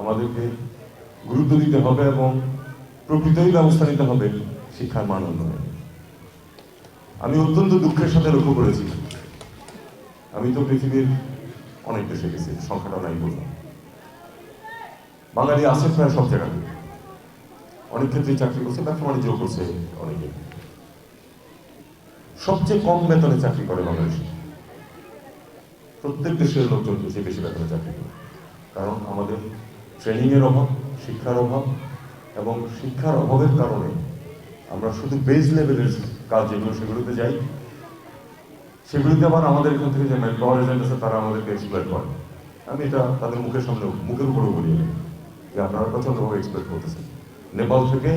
আমাদেরকে গুরুত্ব দিতে হবে এবং প্রকৃতই ব্যবস্থা নিতে হবে শিক্ষার মান উন্নয়নে। আমি অত্যন্ত দুঃখের সাথে লক্ষ্য করেছি। আমি তো পৃথিবীর অনেক দেশে গেছি, সংখ্যাটা নাই বললাম। বাঙালি আছে প্রায় সব জায়গায় অনেক ক্ষেত্রেই চাকরি করছে, ব্যবসা বাণিজ্য করছে অনেকে। সবচেয়ে কম বেতনে চাকরি করে বাংলাদেশে। প্রত্যেক দেশের লোকজন বেশি বেশি বেতনে চাকরি করে। কারণ আমাদের ট্রেনিং এর অভাব, শিক্ষার অভাব এবং শিক্ষার অভাবের কারণে আমরা শুধু বেস লেভেলের কাজ যেগুলো সেগুলোতে যাই, সেগুলিতে আবার আমাদের এখান থেকে যে ম্যান পাওয়ার এজেন্ট আছে, তারা আমাদেরকে এক্সপ্লয়েট করে। আমি এটা তাদের মুখের সামনে, মুখের উপরেও বলি যে আপনারা প্রচন্ডভাবে এক্সপ্লয়েট করতেছেন। নেপাল থেকে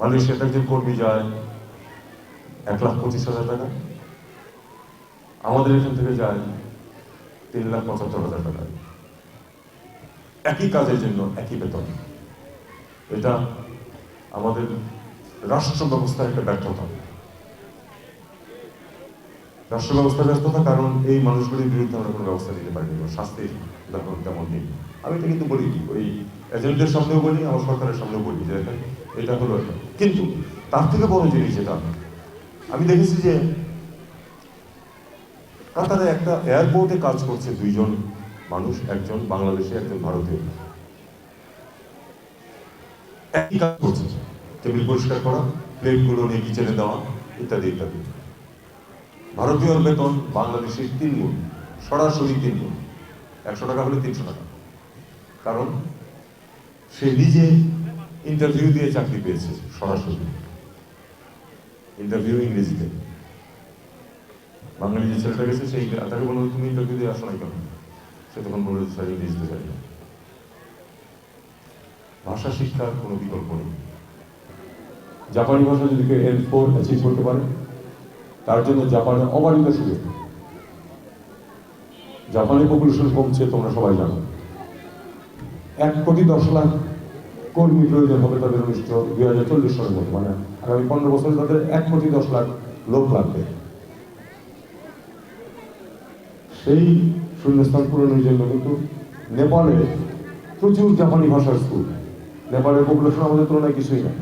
মালয়েশিয়াতে একজন কর্মী যায় এক লাখ পঁচিশ হাজার টাকা। আমাদের এখান থেকে যায় তিন লাখ পঁচাত্তর হাজার টাকা। একই কাজের জন্য একই বেতন। এটা আমাদের রাষ্ট্র ব্যবস্থার একটা ব্যর্থতা। রাষ্ট্র ব্যবস্থার ব্যর্থতা কারণ এই মানুষগুলির বিরুদ্ধে আমরা কোনো ব্যবস্থা নিতে পারিনি শাস্তির উদাহরণ তেমন নেই। আমি এটা কিন্তু বলি ওই এজেন্টদের সামনেও বলি, আমার সরকারের সামনেও বলি যে এটা হলো একটা। কিন্তু তার থেকে বড় জিনিস এটা আমি দেখেছি যে কাতারে একটা এয়ারপোর্টে কাজ করছে দুইজন মানুষ একজন বাংলাদেশে, একজন ভারতীয়। একই কাজ করছে। টেবিল পরিষ্কার করা, প্লেটগুলো নিয়ে কিচেনে দেওয়া, ইত্যাদি ইত্যাদি। ভারতীয় বেতন বাংলাদেশের তিন গুণ, সরাসরি তিন গুণ। একশো টাকা হলে তিনশো টাকা। কারণ সে নিজে ইন্টারভিউ দিয়ে চাকরি পেয়েছে, সরাসরি। ইন্টারভিউ ইংরেজিতে। বাঙালি যে ছেলেটা গেছে, সেই তাকে বলল, তুমি ইন্টারভিউ দিয়ে আসো নাই কেন? তখন বলল যে, স্যার ইংরেজিতে জানি না। ভাষা শিক্ষার কোনো বিকল্প নেই। জাপানি ভাষা যদি কেউ এল ফোর অ্যাচিভ করতে পারে তার জন্য জাপানে অবারিত সুযোগ। জাপানের পপুলেশন কমছে তোমরা সবাই জানো। এক কোটি দশ লাখ কর্মী প্রয়োজন হবে তাদের উনিশশো দুই হাজার চল্লিশ সালের মতো মানে আগামী পনেরো বছরে তাদের এক কোটি দশ লাখ লোক লাগবে। সেই শূন্যস্থান পূরণের জন্য, কিন্তু নেপালে প্রচুর জাপানি ভাষার স্কুল নেপালের পপুলেশন আমাদের তুলনায় কিছুই না।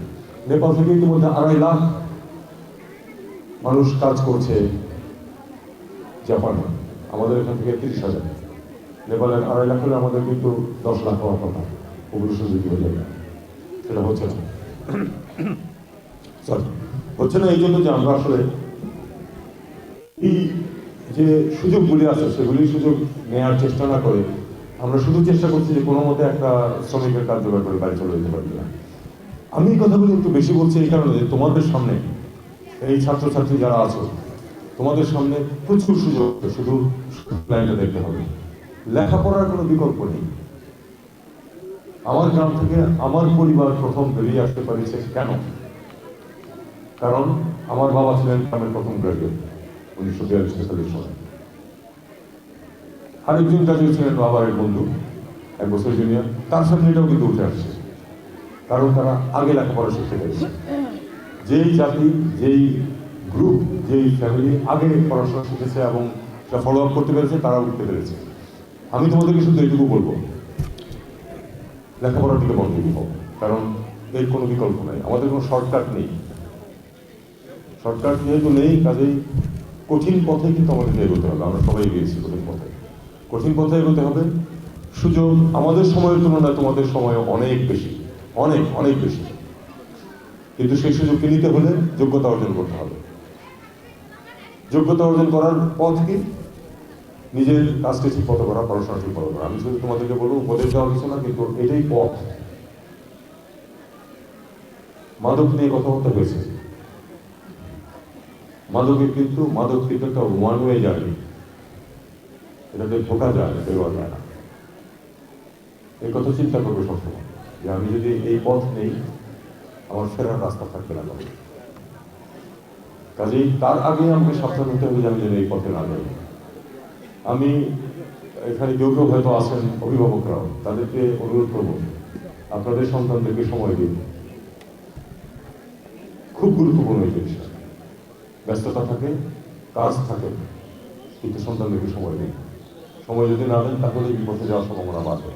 নেপাল থেকে ইতিমধ্যে আড়াই লাখ মানুষ কাজ করছে জাপানে। আমাদের এখান থেকে তিরিশ হাজার। নেপালের আড়াই লাখ হলে আমাদের কিন্তু দশ লাখ হওয়ার কথা। পপুলেশন যদি হয়ে যাবে সেটা হচ্ছে না। সরি হচ্ছে না, এই জন্য যে আমরা আসলে এই যে সুযোগগুলি আছে, সেগুলি সুযোগ নেওয়ার চেষ্টা না করে আমরা শুধু চেষ্টা করছি যে কোনো মতে একটা শ্রমিকের জোগাড় করে বাড়ি চলে যেতে পারি না আমি এই কথাগুলি একটু বেশি বলছি এই কারণে যে তোমাদের সামনে এই ছাত্রছাত্রী যারা আছো, তোমাদের সামনে প্রচুর সুযোগ শুধু লাইনটা দেখতে হবে। লেখাপড়ার কোনো বিকল্প নেই। আমার গ্রাম থেকে আমার পরিবার প্রথম বেরিয়ে আসতে পারিছে কেন? কারণ আমার বাবা ছিলেন গ্রামের প্রথম গ্রাজুয়েট উনিশশো বিয়াল্লিশ তেতাল্লিশ আরেকজন গ্রাজুয়েট ছিলেন বাবার বন্ধু, এক বছর জুনিয়র তার সামনে এটাও কিন্তু উঠে আসছে। কারণ তারা আগে লেখাপড়া শিখতে পেরেছে যেই জাতি, যেই গ্রুপ যেই ফ্যামিলি আগে পড়াশোনা শিখেছে এবং সেটা ফলো আপ করতে পেরেছে তারা উঠতে পেরেছে। আমি তোমাদেরকে শুধু এইটুকু বলব, লেখাপড়ার দিকে মনোযোগী হও। কারণ এর কোনো বিকল্প নাই। আমাদের কোনো শর্টকাট নেই। শর্টকাট যেহেতু নেই, কাজেই কঠিন পথে কিন্তু আমাদেরকে এগোতে হবে, আমরা সবাই গিয়েছি কঠিন পথে। কঠিন পথে এগোতে হবে। সুযোগ আমাদের সময়ের তুলনায় তোমাদের সময় অনেক বেশি, অনেক অনেক বেশি। কিন্তু সেই সুযোগকে নিতে হলে যোগ্যতা অর্জন করতে হবে। যোগ্যতা অর্জন করার পথ কি? নিজের কাজকে ঠিক মতো করা পড়াশোনা ঠিক করা আমি শুধু তোমাদেরকে বলব, উপদেশ দেওয়ার কিছু না, কিন্তু এটাই পথ। মাদক নিয়ে কথাবার্তা হয়েছে। মাদকের কিন্তু মাদক কিন্তু একটা ওয়ান ওয়ে জার্নি এটাতে ঢোকা যায় না দেওয়া যায় না এই কথা চিন্তা করবে সবসময় যে আমি যদি এই পথ নেই, আমার ফেরার রাস্তা থাকবে না কাজেই তার আগে আমাকে সাবধান হতে হবে যে আমি যেন এই পথে না যাই। আমি এখানে কেউ কেউ হয়তো আছেন অভিভাবকরাও, তাদেরকে অনুরোধ করব, আপনাদের সন্তানদেরকে সময় দিন। খুব গুরুত্বপূর্ণ এই জিনিসটা। ব্যস্ততা থাকে, কাজ থাকে, কিন্তু সন্তানদেরকে সময় দিন সময় যদি না দেন তাহলে এই পথে যাওয়ার সম্ভাবনা বাড়বে।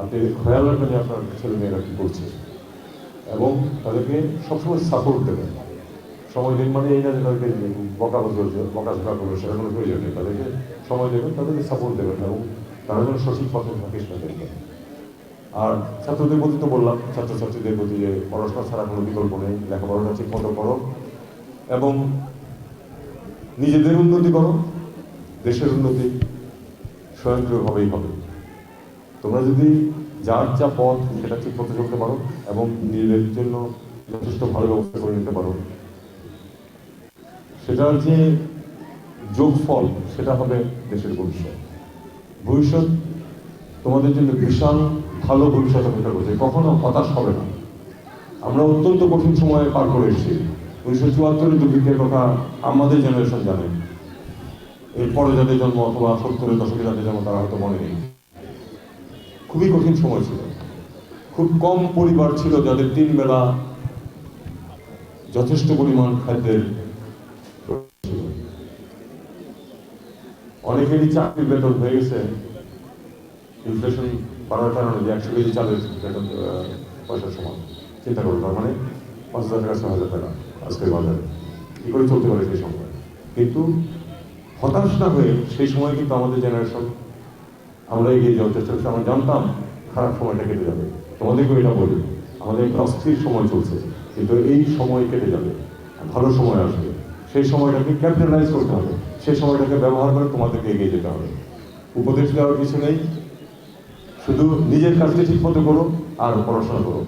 আপনি খেয়াল রাখবেন যে আপনার ছেলে মেয়েরা কী করছে। এবং তাদেরকে সবসময় সাপোর্ট দেবেন। সময় দিন মানে এই না যে তাদেরকে বকা বলছে বকা ঝোকা করবে সেটা কোনো প্রয়োজন নেই। তাদেরকে সময় দেবেন, তাদেরকে সাপোর্ট দেবেন এবং তারা যেন সঠিক পথে থাকে সেটা দেখবেন আর ছাত্রদের প্রতি তো বললাম, ছাত্রছাত্রীদের প্রতি যে পড়াশোনা ছাড়া কোনো বিকল্প নেই, লেখাপড়াটা ঠিক মতো করো। এবং নিজেদের উন্নতি করো, দেশের উন্নতি স্বয়ংক্রিয়ভাবেই হবে। তোমরা যদি যার যা পথ, সেটা ঠিক মতো চলতে পারো এবং নিজেদের জন্য যথেষ্ট ভালো ব্যবস্থা করে নিতে পারো সেটার যে যোগফল, সেটা হবে দেশের ভবিষ্যৎ। ভবিষ্যৎ তোমাদের জন্য বিশাল ভালো ভবিষ্যৎ অপেক্ষা করছে, কখনো হতাশ হবে না। আমরা অত্যন্ত কঠিন সময়ে পার করে এসেছি। উনিশশো চুয়াত্তরের দুর্ভিক্ষের কথা আমাদের জেনারেশন জানে। এরপরে যাদের জন্ম অথবা সত্তরের দশকে যাদের জন্ম, তারা হয়তো মনে নেই। খুবই কঠিন সময় ছিল। খুব কম পরিবার ছিল যাদের তিন বেলা যথেষ্ট পরিমাণ খাদ্যের অনেকেরই চাকরির বেতন হয়ে গেছে। ইনফ্লেশন বাড়ার কারণে যে একশো কেজি চালের বেতন পয়সার সমান। চিন্তা তার মানে পাঁচ হাজার টাকা, ছয় হাজার টাকা। আজকের বাজারে। কী করে চলতে পারে সেই সময়। কিন্তু হতাশ না হয়ে সেই সময় কিন্তু আমাদের জেনারেশন আমরা এগিয়ে যাওয়ার চেষ্টা করছি। আমরা জানতাম খারাপ সময়টা কেটে যাবে। তোমাদেরকেও এটা বলি, আমাদের একটা অস্থির সময় চলছে। কিন্তু এই সময় কেটে যাবে, ভালো সময় আসবে। সেই সময়টাকে ক্যাপিটালাইজ করতে হবে। সেই সময়টাকে ব্যবহার করে তোমাদেরকে এগিয়ে যেতে হবে। উপদেশ দেওয়ার কিছু নেই। শুধু নিজের কাজটা ঠিক মতো করো আর পড়াশোনা করো।